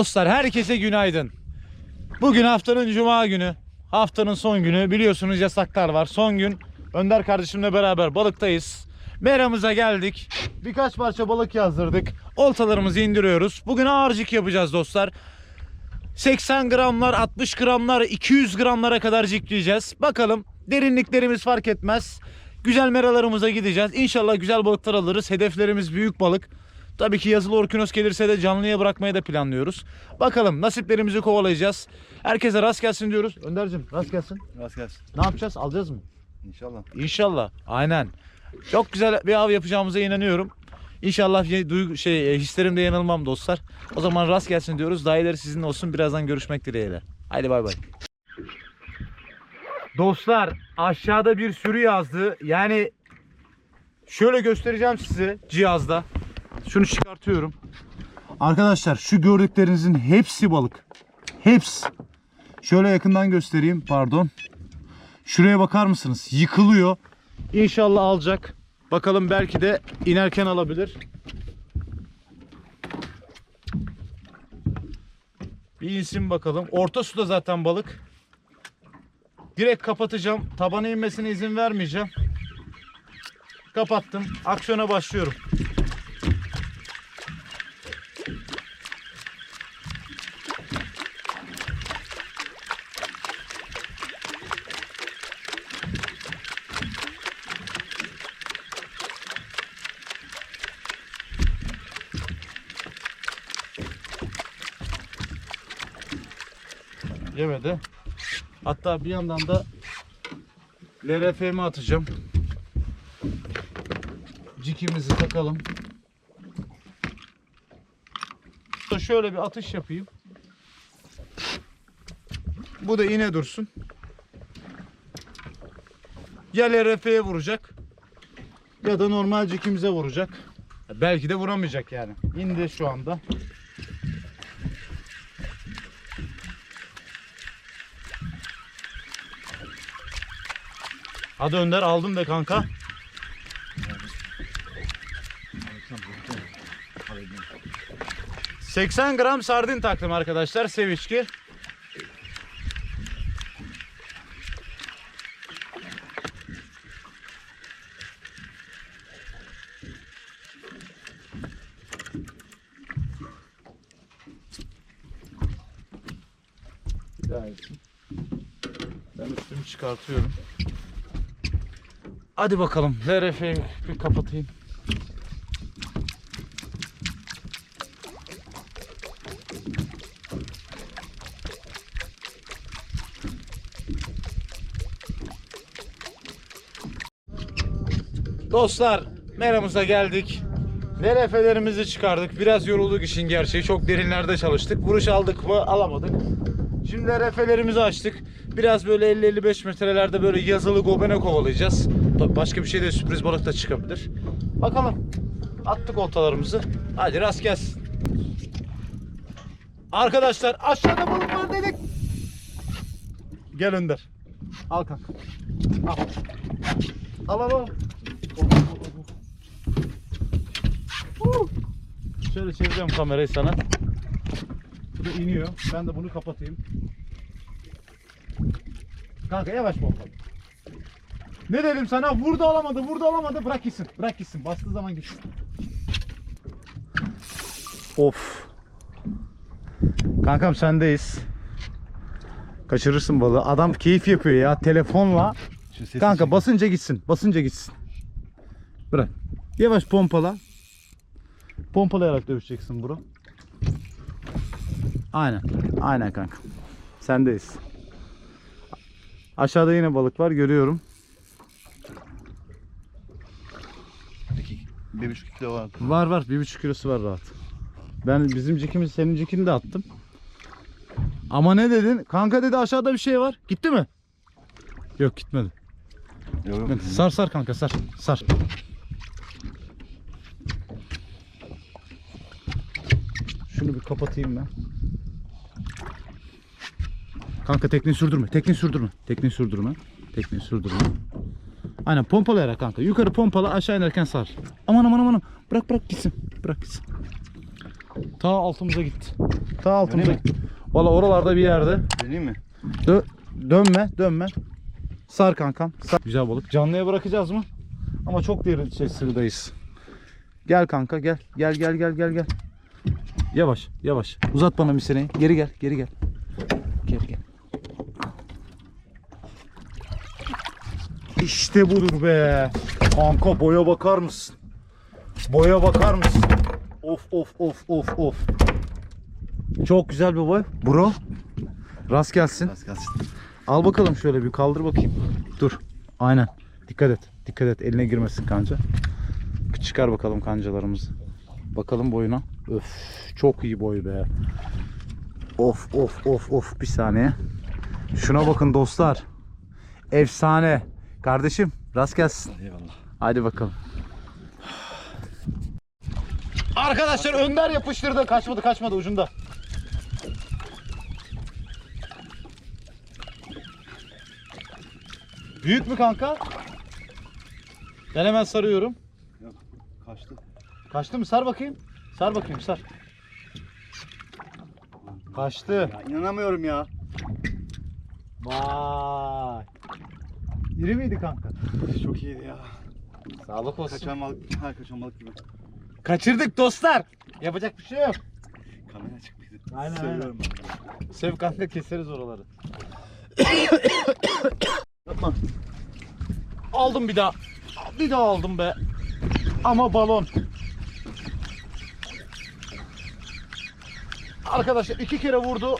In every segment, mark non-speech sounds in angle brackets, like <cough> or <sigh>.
Dostlar herkese günaydın. Bugün haftanın cuma günü. Haftanın son günü. Biliyorsunuz yasaklar var. Son gün Önder kardeşimle beraber balıktayız. Meramıza geldik. Birkaç parça balık yazdırdık. Oltalarımızı indiriyoruz. Bugün ağırcık yapacağız dostlar. 80 gramlar, 60 gramlar, 200 gramlara kadar cikleyeceğiz. Bakalım derinliklerimiz fark etmez. Güzel meralarımıza gideceğiz. İnşallah güzel balıklar alırız. Hedeflerimiz büyük balık. Tabii ki yazılı orkinos gelirse de canlıya bırakmayı da planlıyoruz. Bakalım nasiplerimizi kovalayacağız. Herkese rast gelsin diyoruz. Önder'cim rast gelsin. Rast gelsin. Ne yapacağız? Alacağız mı? İnşallah. İnşallah. Aynen. Çok güzel bir av yapacağımıza inanıyorum. İnşallah duygu şey e, hislerimde yanılmam dostlar. O zaman rast gelsin diyoruz. Daha ileri sizin olsun. Birazdan görüşmek dileğiyle. Haydi bay bay. Dostlar aşağıda bir sürü yazdı. Yani şöyle göstereceğim size cihazda. Şunu çıkartıyorum. Arkadaşlar şu gördüklerinizin hepsi balık. Hepsi. Şöyle yakından göstereyim. Pardon. Şuraya bakar mısınız? Yıkılıyor. İnşallah alacak. Bakalım belki de inerken alabilir. Bir insin bakalım. Orta suda zaten balık. Direkt kapatacağım. Tabana inmesine izin vermeyeceğim. Kapattım. Aksiyona başlıyorum. Hatta bir yandan da LRF'mi atacağım. Cikimizi takalım. Şöyle bir atış yapayım. Bu da iğne dursun. Ya LRF'ye vuracak ya da normal cikimize vuracak. Belki de vuramayacak yani. İndi şu anda. Hadi Önder aldım be kanka. ...80 gram sardin taktım arkadaşlar seviçki. Ben üstümü çıkartıyorum. Hadi bakalım. LRF'yi bir kapatayım. Dostlar meramıza geldik. LRF'lerimizi çıkardık. Biraz yorulduk işin gerçeği. Çok derinlerde çalıştık. Vuruş aldık mı alamadık. Şimdi RF'lerimizi açtık. Biraz böyle 50-55 metrelerde böyle yazılı gobene kovalayacağız. Tabii başka bir şey de sürpriz balık da çıkabilir. Bakalım. Attık oltalarımızı. Hadi rast gelsin. Arkadaşlar aşağıda balık var dedik. Gel Önder. Al kanka. Al. Al al al. Şöyle çevireceğim kamerayı sana. Bu da iniyor. Ben de bunu kapatayım. Kanka yavaş pompa. Ne dedim sana? Vurdu alamadı, vurdu alamadı. Bırak gitsin. Bırak gitsin. Bastığı zaman gitsin. Of. Kankam sendeyiz. Kaçırırsın balığı. Adam keyif yapıyor ya telefonla. Kanka basınca gitsin. Basınca gitsin. Bırak. Yavaş pompala. Pompalayarak dövüşeceksin bro. Aynen. Aynen kanka. Sendeyiz. Aşağıda yine balık var görüyorum. Bir buçuk kilo var. Var var. Bir buçuk kilosu var rahat. Ben bizim cikimiz senin cikini de attım. Ama ne dedin? Kanka dedi aşağıda bir şey var. Gitti mi? Yok gitmedi. Yok yok. Sar sar kanka sar. Sar. Şunu bir kapatayım ben. Kanka tekneyi sürdürme. Tekneyi sürdürme. Tekneyi sürdürme. Tekneyi sürdürme. Aynen pompalayarak kanka. Yukarı pompala aşağı inerken sar. Aman aman aman. Bırak bırak gitsin. Bırak gitsin. Ta altımıza gitti. Ta altımıza gitti. Valla oralarda bir yerde. Deneyim mi? Dö dönme, dönme. Sar kankam. Sar. Güzel balık. Canlıya bırakacağız mı? Ama çok derin şey sığdayız. Gel kanka gel. Gel gel gel gel gel. Yavaş yavaş. Uzat bana miseneyi. Geri gel geri gel. Geri gel. İşte budur be. Kanka boya bakar mısın? Boya bakar mısın? Of of of of of. Çok güzel bir boy. Bro. Rast gelsin. Biraz kalsın. Al bakalım şöyle bir kaldır bakayım. Dur. Aynen. Dikkat et. Dikkat et. Eline girmesin kanca. Çıkar bakalım kancalarımızı. Bakalım boyuna. Öf. Çok iyi boy be. Of of of of. Bir saniye. Şuna bakın dostlar. Efsane. Kardeşim rast gelsin. Eyvallah. Hadi bakalım. Arkadaşlar Önder yapıştırdı. Kaçmadı kaçmadı ucunda. Büyük mü kanka? Ben hemen sarıyorum. Yok. Kaçtı. Kaçtı mı? Sar bakayım. Sar bakayım sar. Kaçtı. Ya inanamıyorum ya. Vay. İri miydi kanka? Çok iyiydi ya. Sağlık olsun. Kaçan balık. Ha kaçan balık gibi. Kaçırdık dostlar. Yapacak bir şey yok. Kamera açık mıydı? Aynen, Seviyorum. Sev kanka keseriz oraları. Yapma. Aldım bir daha. Bir daha aldım be. Ama balon. Arkadaşlar iki kere vurdu.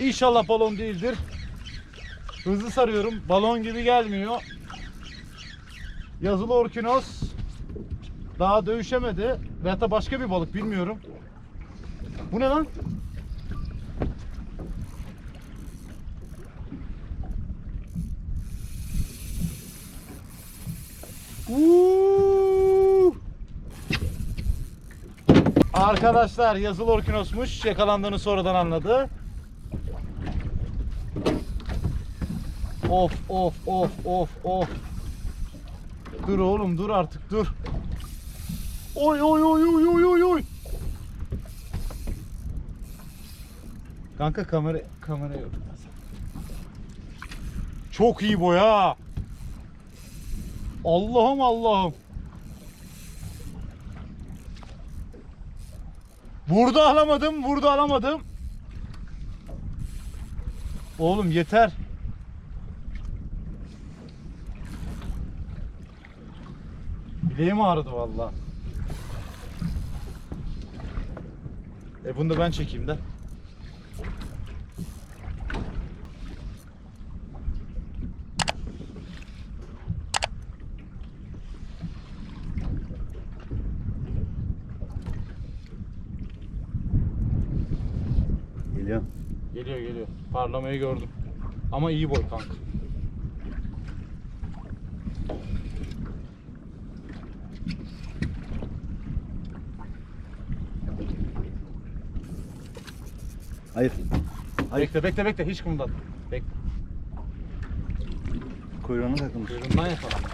İnşallah balon değildir. Hızlı sarıyorum. Balon gibi gelmiyor. Yazılı orkinos. Daha dövüşemedi. Veyahut da başka bir balık bilmiyorum. Bu ne lan? Uuu. Arkadaşlar yazılı orkinosmuş. Yakalandığını sonradan anladı. Of of of of of. Dur oğlum dur artık dur. Oy oy oy oy oy oy oy. Kanka kamera kamera yok. Çok iyi boya. Allah'ım Allah'ım. Burada alamadım, burada alamadım. Oğlum yeter. Bileğim ağrıdı valla. E bunu da ben çekeyim de. Geliyor. Geliyor geliyor. Parlamayı gördüm. Ama iyi boy kanka. Hayır. Hayır. Bekle bekle bekle hiç kımıldat. Bekle. Kuyruğuna takılmış. Kuyruğundan yakalanmış.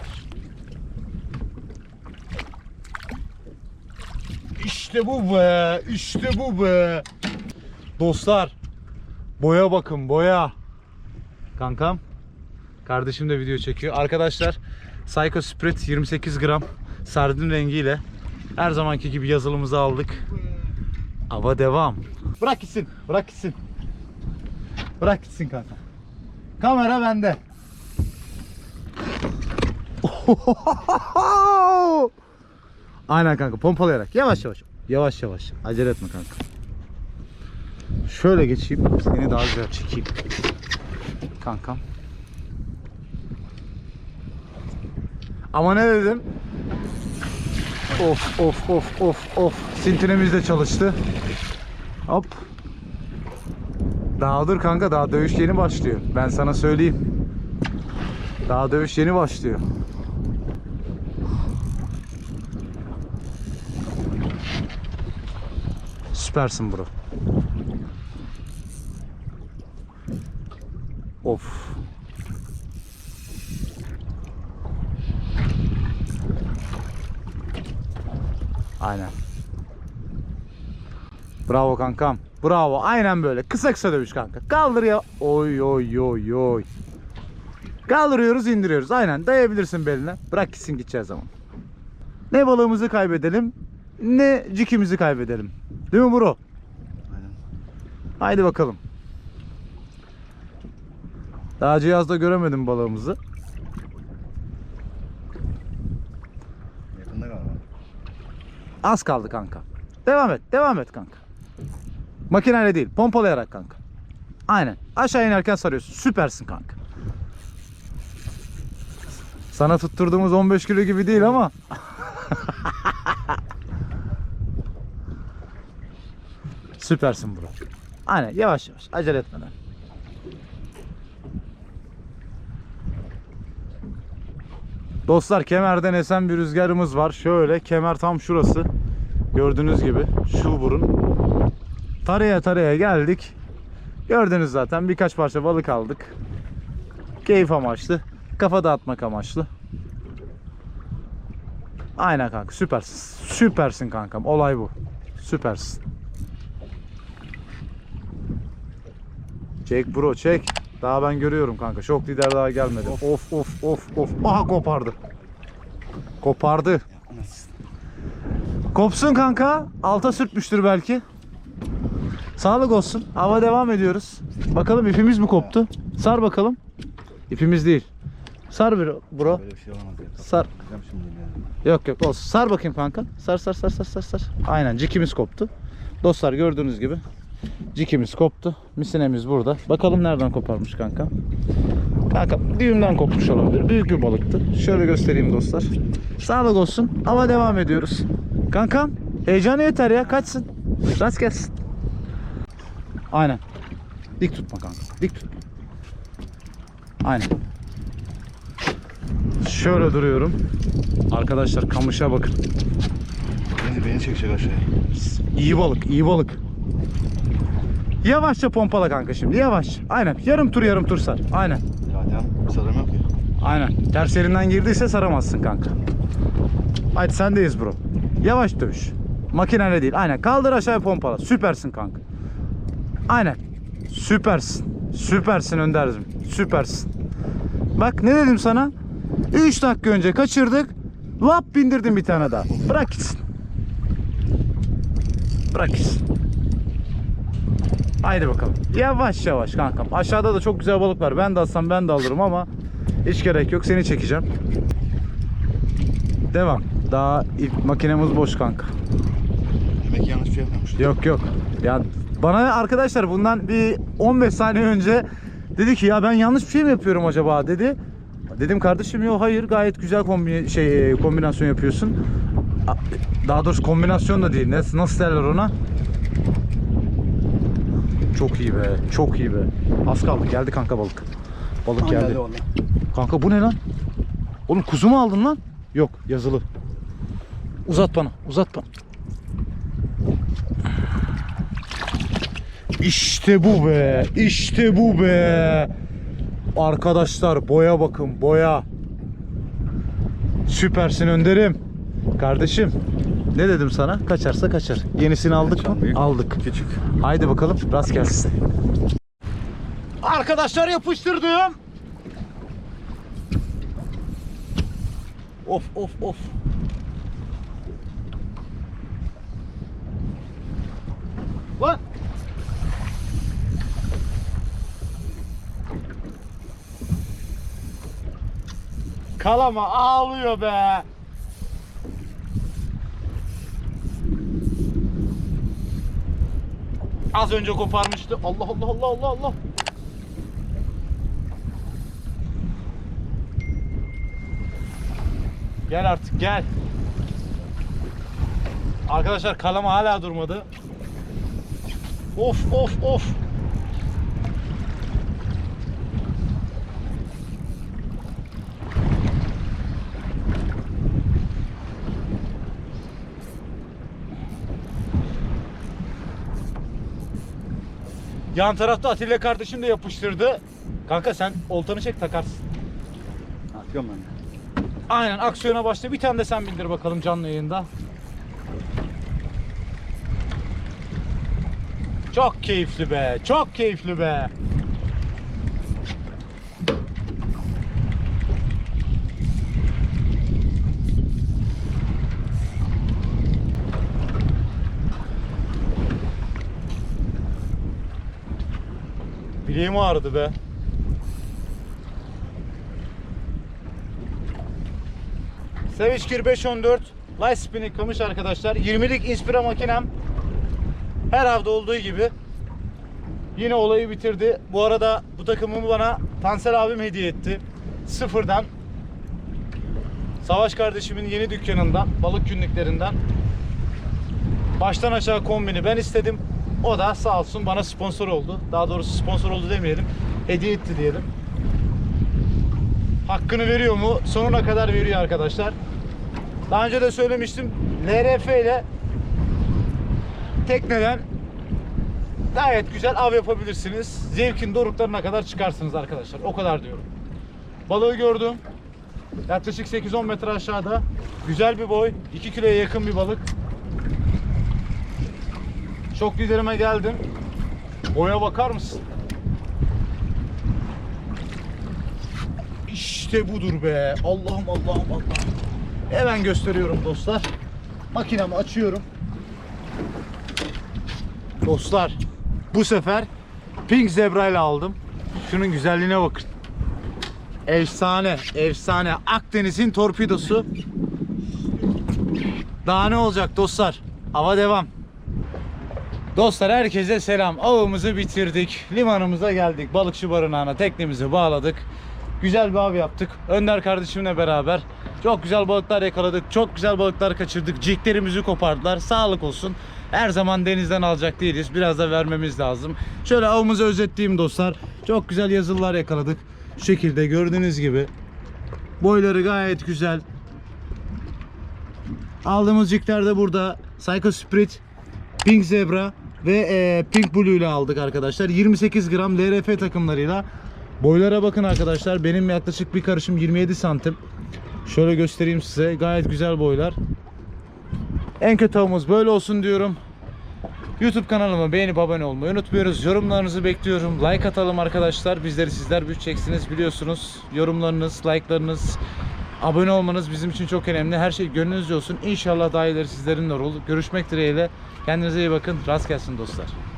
İşte bu be. işte bu be. Dostlar. Boya bakın boya. Kankam. Kardeşim de video çekiyor. Arkadaşlar Psycho Spirit 28 gram sardin rengiyle her zamanki gibi yazılımızı aldık. Ava devam. Bırak gitsin. Bırak gitsin. Bırak gitsin kanka. Kamera bende. <laughs> Aynen kanka pompalayarak yavaş yavaş. Yavaş yavaş. Acele etme kanka. Şöyle geçeyim. Seni daha güzel çekeyim. Kankam. Ama ne dedim? Of of of of of. Sintinemiz de çalıştı. Hop. Daha dur kanka daha dövüş yeni başlıyor. Ben sana söyleyeyim. Daha dövüş yeni başlıyor. Süpersin bro. Of. Aynen. Bravo kankam. Bravo. Aynen böyle. Kısa kısa dövüş kanka. Kaldır ya. Oy oy oy oy. Kaldırıyoruz indiriyoruz. Aynen dayayabilirsin beline. Bırak gitsin gideceğiz zaman. Ne balığımızı kaybedelim ne cikimizi kaybedelim. Değil mi bro? Aynen. Haydi bakalım. Daha cihazda göremedim balığımızı. Yakında galiba. Az kaldı kanka. Devam et. Devam et kanka. Makineyle değil. Pompalayarak kanka. Aynen. Aşağı inerken sarıyorsun. Süpersin kanka. Sana tutturduğumuz 15 kilo gibi değil ama. <laughs> Süpersin bro. Aynen yavaş yavaş. Acele etmeden. Dostlar kemerden esen bir rüzgarımız var. Şöyle kemer tam şurası. Gördüğünüz gibi şu burun. Taraya taraya geldik. Gördünüz zaten birkaç parça balık aldık. Keyif amaçlı. Kafa dağıtmak amaçlı. Aynen kanka süpersin. Süpersin kankam. Olay bu. Süpersin. Çek bro çek. Daha ben görüyorum kanka. Şok lider daha gelmedi. Of of of of. Aha kopardı. Kopardı. Kopsun kanka. Alta sürtmüştür belki. Sağlık olsun. Hava devam ediyoruz. Bakalım ipimiz mi koptu? Sar bakalım. İpimiz değil. Sar bir bro. Böyle bir şey olamaz ya. Sar. Kapatacağım şimdi yani. Yok yok olsun. Sar bakayım kanka. Sar sar sar sar sar sar. Aynen cikimiz koptu. Dostlar gördüğünüz gibi cikimiz koptu. Misinemiz burada. Bakalım nereden koparmış kanka. Kanka düğümden kopmuş olabilir. Büyük bir balıktı. Şöyle göstereyim dostlar. Sağlık olsun. Hava devam ediyoruz. Kankam heyecanı yeter ya. Kaçsın. Rast gelsin. Aynen. Dik tutma kanka. Dik tutma. Aynen. Şöyle duruyorum. Arkadaşlar kamışa bakın. Beni, beni çekecek aşağıya. İyi balık, iyi balık. Yavaşça pompala kanka şimdi. Yavaş. Aynen. Yarım tur yarım tur sar. Aynen. Zaten sarım yok ya. Aynen. Ters yerinden girdiyse saramazsın kanka. Haydi sendeyiz bro. Yavaş dövüş. Makineyle değil. Aynen. Kaldır aşağıya pompala. Süpersin kanka. Aynen. Süpersin. Süpersin Önder'cim. Süpersin. Bak ne dedim sana? 3 dakika önce kaçırdık. Lap bindirdim bir tane daha. Bırak gitsin. Bırak gitsin. Haydi bakalım. Yavaş yavaş kankam. Aşağıda da çok güzel balık var. Ben de alsam ben de alırım ama hiç gerek yok. Seni çekeceğim. Devam. Daha ilk makinemiz boş kanka. Demek yanlış bir şey yapmamış. Yok yok. Ya bana arkadaşlar bundan bir 15 saniye önce dedi ki ya ben yanlış bir şey mi yapıyorum acaba dedi. Dedim kardeşim yok hayır gayet güzel kombi şey e, kombinasyon yapıyorsun. Daha doğrusu kombinasyon da değil. Nasıl, nasıl derler ona? Çok iyi be. Çok iyi be. Az kaldı. Geldi kanka balık. Balık geldi. Kanka bu ne lan? Oğlum kuzu mu aldın lan? Yok yazılı. Uzat bana. Uzat bana. İşte bu be. İşte bu be. Arkadaşlar boya bakın boya. Süpersin Önder'im. Kardeşim ne dedim sana? Kaçarsa kaçar. Yenisini aldık Kaçan mı? büyük, Aldık. Küçük. Haydi bakalım rast gelsin. Arkadaşlar yapıştırdım. Of of of. Lan. Kalama ağlıyor be. Az önce koparmıştı. Allah Allah Allah Allah Allah. Gel artık gel. Arkadaşlar kalama hala durmadı. Of of of. Yan tarafta Atilla kardeşim de yapıştırdı. Kanka sen oltanı çek takarsın. Atıyorum ben de. Aynen aksiyona başla. Bir tane de sen bindir bakalım canlı yayında. Çok keyifli be. Çok keyifli be. Bileğim ağrıdı be. Seviçkir 514 Light Spinning kamış arkadaşlar. 20'lik Inspira makinem her hafta olduğu gibi yine olayı bitirdi. Bu arada bu takımımı bana Tansel abim hediye etti. Sıfırdan. Savaş kardeşimin yeni dükkanından, balık günlüklerinden baştan aşağı kombini ben istedim. O da sağ olsun bana sponsor oldu. Daha doğrusu sponsor oldu demeyelim. Hediye etti diyelim. Hakkını veriyor mu? Sonuna kadar veriyor arkadaşlar. Daha önce de söylemiştim. LRF ile tekneden gayet güzel av yapabilirsiniz. Zevkin doruklarına kadar çıkarsınız arkadaşlar. O kadar diyorum. Balığı gördüm. Yaklaşık 8-10 metre aşağıda. Güzel bir boy. 2 kiloya yakın bir balık. Çok liderime geldim. Boya bakar mısın? İşte budur be. Allah'ım Allah'ım Allah'ım. Hemen gösteriyorum dostlar. Makinemi açıyorum. Dostlar bu sefer Pink Zebra ile aldım. Şunun güzelliğine bakın. Efsane, efsane. Akdeniz'in torpidosu. Daha ne olacak dostlar? Hava devam. Dostlar herkese selam. Avımızı bitirdik. Limanımıza geldik. Balıkçı barınağına teknemizi bağladık. Güzel bir av yaptık. Önder kardeşimle beraber. Çok güzel balıklar yakaladık. Çok güzel balıklar kaçırdık. Ciklerimizi kopardılar. Sağlık olsun. Her zaman denizden alacak değiliz. Biraz da vermemiz lazım. Şöyle avımızı özetleyeyim dostlar. Çok güzel yazılılar yakaladık. Şu şekilde gördüğünüz gibi. Boyları gayet güzel. Aldığımız cikler de burada. Psycho Spirit, Pink Zebra ve e, Pink Blue ile aldık arkadaşlar. 28 gram LRF takımlarıyla. Boylara bakın arkadaşlar. Benim yaklaşık bir karışım 27 santim. Şöyle göstereyim size. Gayet güzel boylar. En kötü avımız böyle olsun diyorum. YouTube kanalıma beğenip abone olmayı unutmuyoruz. Yorumlarınızı bekliyorum. Like atalım arkadaşlar. Bizleri sizler büyüteceksiniz biliyorsunuz. Yorumlarınız, like'larınız, abone olmanız bizim için çok önemli. Her şey gönlünüzce olsun. İnşallah daha ileri sizlerinle olur. Görüşmek dileğiyle. Kendinize iyi bakın. Rast gelsin dostlar.